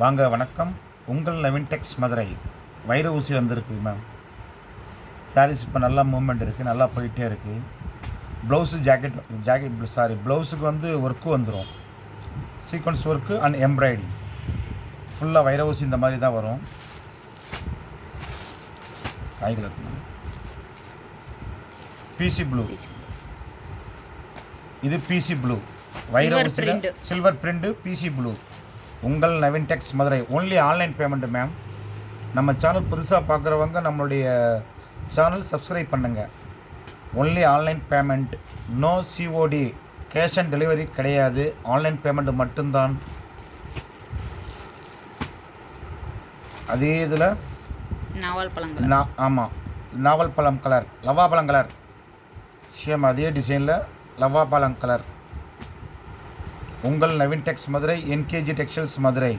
வாங்க வணக்கம். உங்கள் நவீன் டெக்ஸ் மதுரை. வைர ஊசி வந்திருக்கு மேம் சாரீஸ் இப்போ நல்லா மூவ்மெண்ட் இருக்குது நல்லா போயிட்டே இருக்குது ப்ளவுஸு ஜாக்கெட் ஜாக்கெட் சாரி ப்ளவுஸுக்கு வந்து ஒர்க்கு வந்துடும் சீக்வன்ஸ் ஒர்க்கு அண்ட் எம்ப்ராய்டி ஃபுல்லாக வைர ஊசி இந்த மாதிரி தான் வரும். காய்கள் பிசி ப்ளூ இது பிசி ப்ளூ வைர ஊசியில். சில்வர் பிரிண்ட்டு பிசி ப்ளூ உங்கள் Naveen tex Madurai. Only online payment ma'am நம்ம சேனல் புதுசாக பார்க்குறவங்க நம்மளுடைய சேனல் சப்ஸ்கிரைப் பண்ணுங்கள் only online payment no COD cash on delivery கிடையாது. ஆன்லைன் பேமெண்ட் மட்டும்தான். அதே இதில் நாவல் பழங்கள் நா ஆமாம் நாவல் பழம் கலர் லவா பழம் கலர் சேம் அதே டிசைனில் லவா பழம் கலர் உங்கள் Naveen tex Madurai NKG textiles Madurai.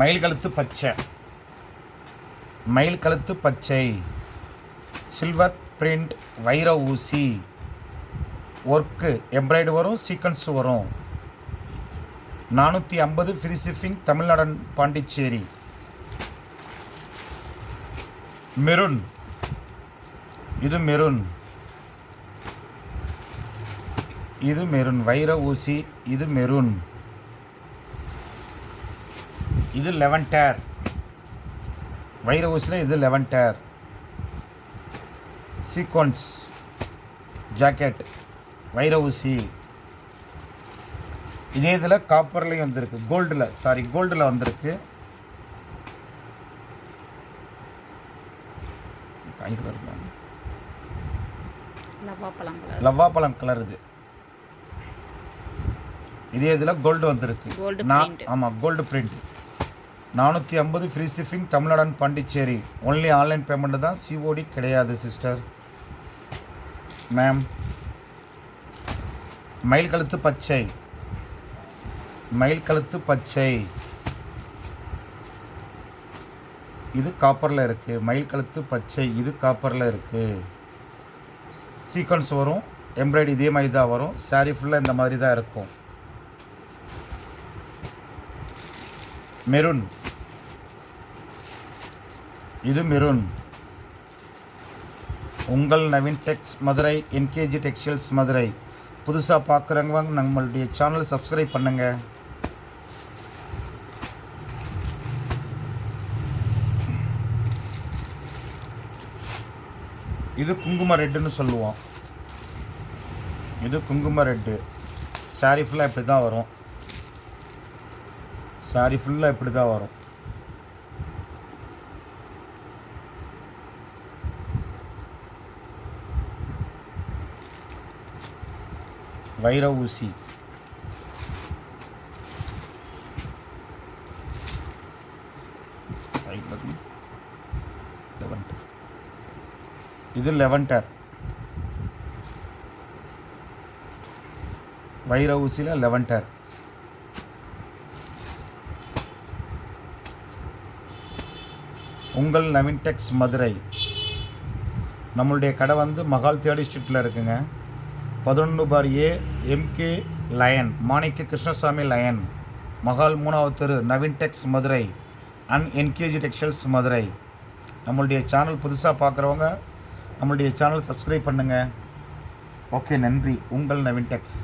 மயில் கழுத்து பச்சை. மயில் கழுத்து பச்சை. சில்வர் பிரிண்ட் வைர ஊசி. ஒர்க்கு எம்ப்ராய்டு வரும் சீக்வன்ஸ் வரும். நானூற்றி ஐம்பது free shipping Tamil Nadu Pondicherry. Maroon. இது மெரூன். இது மெரூன் வைர ஊசி இது மெரூன். இது லெவன் டேர். வைர ஊசியில் இது லெவன் டேர். சீக்வன்ஸ் ஜாக்கெட் வைர ஊசி. இதே இதில் காப்பர்லேயும் வந்திருக்கு. கோல்டில் சாரி கோல்டில் வந்திருக்கு. லவ்வா பழம் கலர் இது இதே இதில் கோல்டு வந்திருக்கு. நான். ஆமாம் கோல்டு பிரிண்ட் நானூற்றி ஐம்பது free shipping Tamil Nadu Pondicherry. Only online payment தான். சிஓடி கிடையாது சிஸ்டர் மேம் மயில் கழுத்து பச்சை. மயில் கழுத்து பச்சை. இது காப்பரில் இருக்குது மயில் கழுத்து பச்சை இது காப்பரில் இருக்குது சீக்வன்ஸ் வரும். எம்ப்ராய்டி இதே மாதிரி தான் வரும். Saree ஃபுல்லாக இந்த மாதிரி தான் இருக்கும். மெரூன். இது மெரூன். உங்கள் Naveen tex Madurai NKG textiles Madurai. புதுசாக பார்க்குறவங்க நம்மளுடைய சேனல் சப்ஸ்கிரைப் பண்ணுங்கள் இது குங்கும ரெட்டுன்னு சொல்லுவோம். இது குங்கும ரெட்டு. சாரி ஃபுல்லாக இப்படி தான் வரும். சாரி ஃபுல்லாக இப்படி தான் வரும். வைர ஊசி. இது லெவன்டர் வைர ஊசியில் லெவன்டர் உங்கள் நவீன் டெக்ஸ் மதுரை. நம்மளுடைய கடை வந்து மகால் தேடி ஸ்ட்ரீட்டில் இருக்குங்க. பதினொன்று பார் A MK lane Manikka Krishnaswamy lane Mahal மூணாவது தெரு Naveen tex Madurai and NKG textiles Madurai. நம்மளுடைய சேனல் புதுசாக பார்க்குறவங்க நம்மளுடைய சேனல் சப்ஸ்கிரைப் பண்ணுங்கள் ஓகே நன்றி. உங்கள் நவீன் டெக்ஸ்.